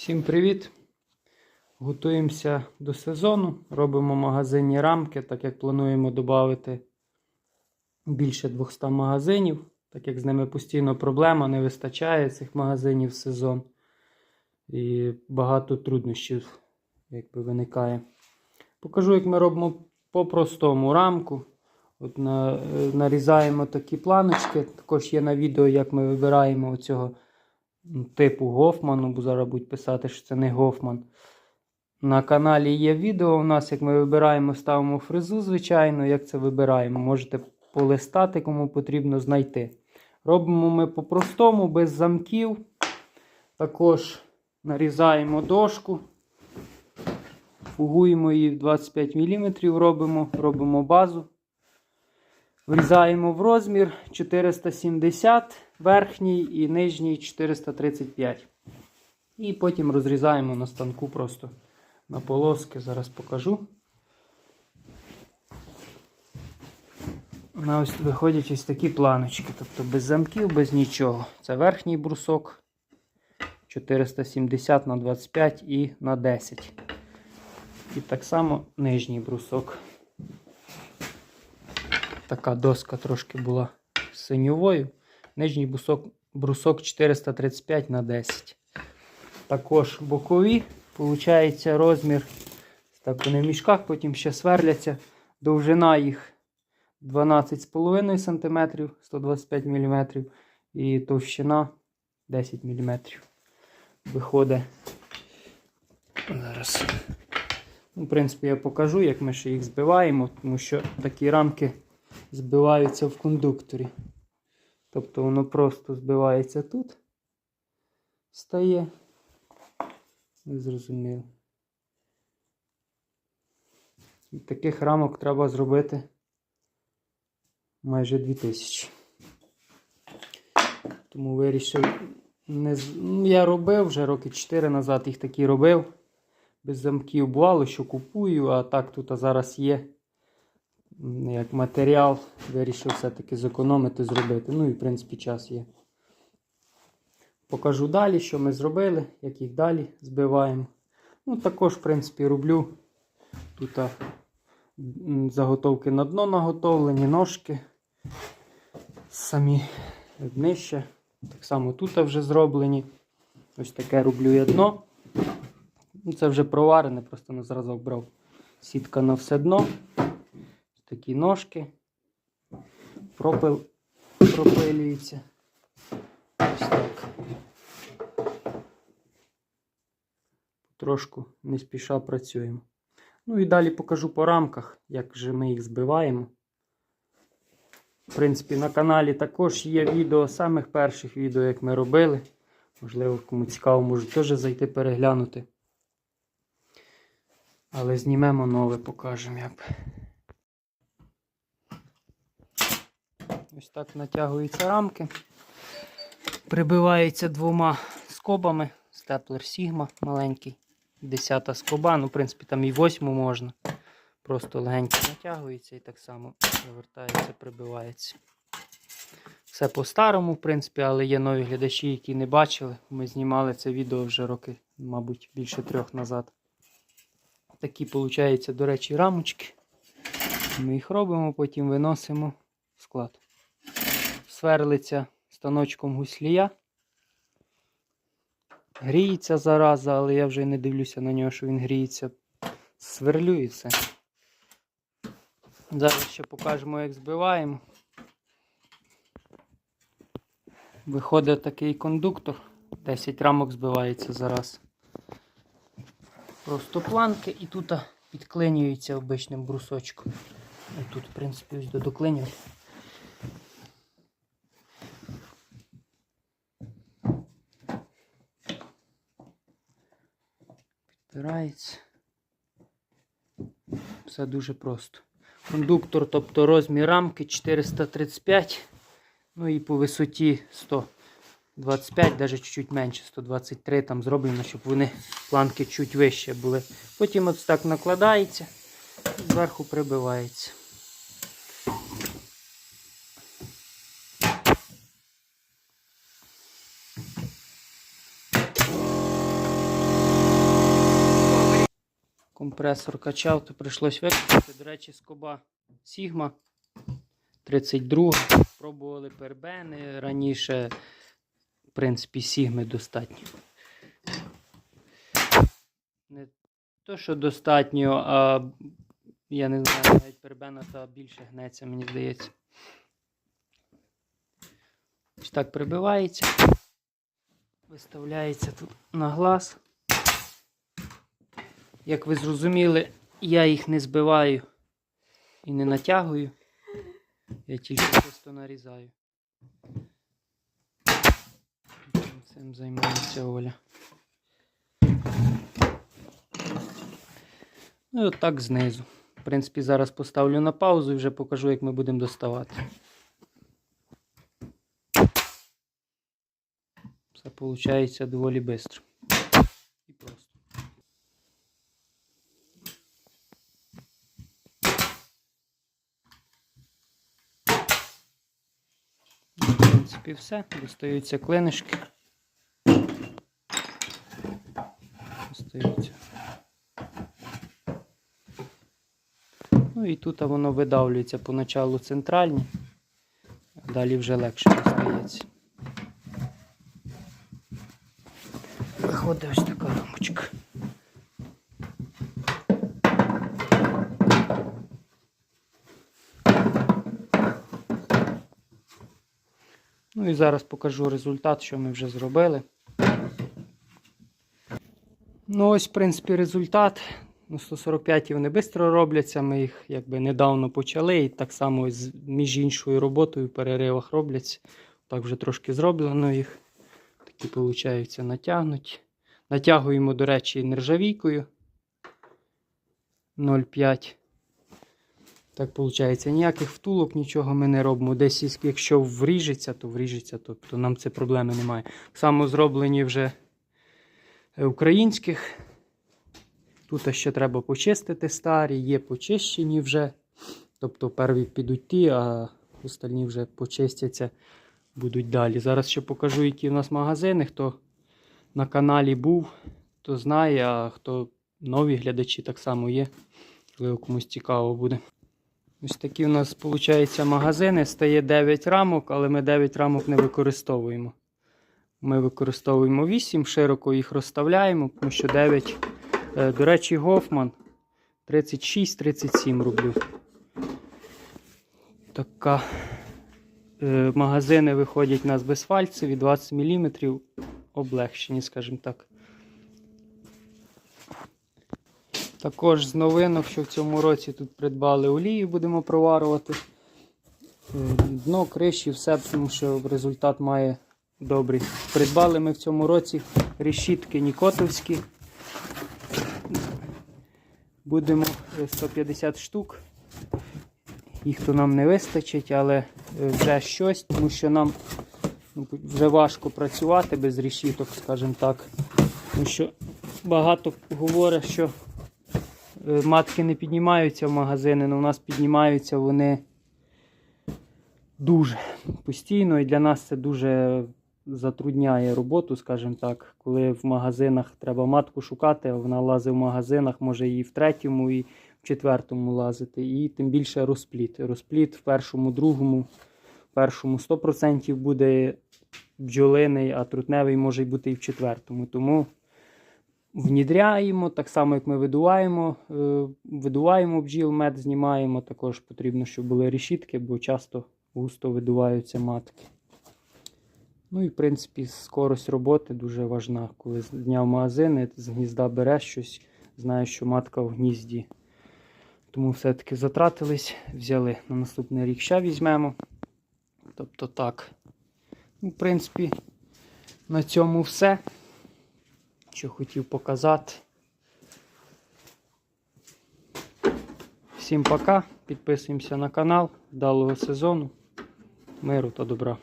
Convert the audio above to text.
Всім привіт! Готуємося до сезону. Робимо магазинні рамки, так як плануємо додати більше 200 магазинів, так як з ними постійно проблема, не вистачає цих магазинів в сезон. І багато труднощів якби, виникає. Покажу, як ми робимо по-простому рамку. От на, е, нарізаємо такі планочки. Також є на відео, як ми вибираємо оцього типу Гофману, бо зараз будуть писати, що це не Гофман. На каналі є відео у нас, як ми вибираємо, ставимо фрезу, звичайно, як це вибираємо. Можете полистати, кому потрібно знайти. Робимо ми по-простому, без замків. Також нарізаємо дошку, фугуємо її в 25 мм, робимо, робимо базу. Врізаємо в розмір 470 верхній і нижній 435. І потім розрізаємо на станку просто на полоски. Зараз покажу. На ось виходять ось такі планочки, тобто без замків, без нічого. Це верхній брусок 470 на 25 і на 10. І так само нижній брусок. Така доска трошки була синьовою. Нижній брусок, брусок 435 на 10. Також бокові, виходить розмір. Так, вони в мішках, потім ще сверляться. Довжина їх 12,5 см, 125 мм. І товщина 10 мм. Виходить. Зараз. Ну, В принципі, я покажу, як ми ще їх збиваємо, тому що такі рамки збиваються в кондукторі. Тобто воно просто збивається тут, стає. Не зрозуміло. І таких рамок треба зробити майже 2000. Тому вирішив. Не... ну, Я робив вже роки 4 назад їх такі робив. Без замків бувало, що купую, а так тут а зараз є як матеріал. Вирішив все-таки зекономити, зробити. Ну і в принципі час є. Покажу далі, що ми зробили, як їх далі збиваємо. Ну, також, в принципі, роблю тут заготовки на дно наготовлені, ножки. Самі днище. Так само тут вже зроблені. Ось таке роблю я дно. Ну, Це вже проварене, просто на зразок брав. Сітка на все дно. Такі ножки. Пропил пропилюється. Ось так. Трошку не спіша працюємо. Ну і далі покажу по рамках, як же ми їх збиваємо. В принципі, на каналі також є відео самих перших відео, як ми робили. Можливо, кому цікаво, можуть теж зайти переглянути. Але знімемо нове, покажемо як. Ось так натягуються рамки. Прибиваються двома скобами. Степлер Sigma маленький. Десята скоба, ну, в принципі, там і восьму можна. Просто легенько натягується і так само завертається, прибивається. Все по-старому, в принципі, але є нові глядачі, які не бачили. Ми знімали це відео вже роки, мабуть, більше трьох назад. Такі, виходить, до речі, рамочки. Ми їх робимо, потім виносимо в склад. Сверлиться станочком гуслія. Гріється зараза, але я вже не дивлюся на нього, що він гріється. Сверлю і все. Зараз ще покажемо, як збиваємо. Виходить такий кондуктор. 10 рамок збивається зараз. Просто планки і тут підклинюється обичним брусочком. І тут, в принципі, ось додоклинює. Підпирається. Все дуже просто. Кондуктор, тобто розмір рамки 435. Ну і по висоті 125, навіть чуть менше, 123 там зроблено, щоб вони планки чуть вище були. Потім ось так накладається і зверху прибивається. Компресор качав, то прийшлось виключити. До речі, скоба Sigma 32. Пробували пербени раніше. В принципі, Сігми достатньо. Не то, що достатньо, а я не знаю, навіть пербена та більше гнеться, мені здається. Ось так прибивається. Виставляється тут на глаз. Як ви зрозуміли, я їх не збиваю і не натягую. Я тільки просто нарізаю. Цим займається Оля. Ну і отак знизу. В принципі, зараз поставлю на паузу і вже покажу, як ми будемо доставати. Все виходить доволі швидко. І просто. Ну, В принципі, все. Достаються клинишки. Достаються. Ну і тут воно видавлюється поначалу центральні, далі вже легше достається. Виходить ось така рамочка. Ну і зараз покажу результат, що ми вже зробили. Ну, ось, в принципі, результат. Ну, 145 вони швидко робляться. Ми їх якби недавно почали. І так само між іншою роботою в переривах робляться. Так вже трошки зроблено їх. Такі, виходить, натягнуті. Натягуємо, до речі, нержавійкою 0,5. Так виходить, ніяких втулок, нічого ми не робимо. Десь, якщо вріжеться, то вріжеться, тобто нам це проблеми немає. Само зроблені вже е, українських. Тут ще треба почистити старі, є почищені вже. Тобто перві підуть ті, а остальні вже почистяться, будуть далі. Зараз ще покажу, які в нас магазини. Хто на каналі був, то знає, а хто нові глядачі так само є. Можливо, комусь цікаво буде. Ось такі у нас, виходить, магазини. Стає 9 рамок, але ми 9 рамок не використовуємо. Ми використовуємо 8, широко їх розставляємо, тому що 9. Е, До речі, Гофман 36-37 рублів. Така. Е, Магазини виходять у нас безфальцеві, 20 мм облегшені, скажімо так. Також з новинок, що в цьому році тут придбали олію, будемо проварувати. Е, Дно, криші, все, тому що результат має добрий. Придбали ми в цьому році решітки Нікотовські. Будемо е, 150 штук. Їх то нам не вистачить, але е, вже щось, тому що нам ну, вже важко працювати без решіток, скажімо так. Тому що багато говорять, що е, матки не піднімаються в магазини, але у нас піднімаються вони дуже постійно, і для нас це дуже затрудняє роботу, скажімо так, коли в магазинах треба матку шукати, а вона лазить в магазинах, може і в третьому, і в четвертому лазити. І тим більше розпліт. Розпліт в першому, другому, в першому 100% буде бджолиний, а трутневий може бути і в четвертому. Тому внідряємо, так само, як ми видуваємо, е, видуваємо бджіл, мед знімаємо. Також потрібно, щоб були решітки, бо часто густо видуваються матки. Ну і в принципі скорость роботи дуже важна. Коли зняв магазини, з гнізда береш щось, знаєш, що матка в гнізді. Тому все-таки затратились, взяли на наступний рік ще візьмемо. Тобто так. Ну, в принципі, на цьому все. Що хотів показати. Всім пока. Підписуємося на канал. Вдалого сезону. Миру та добра.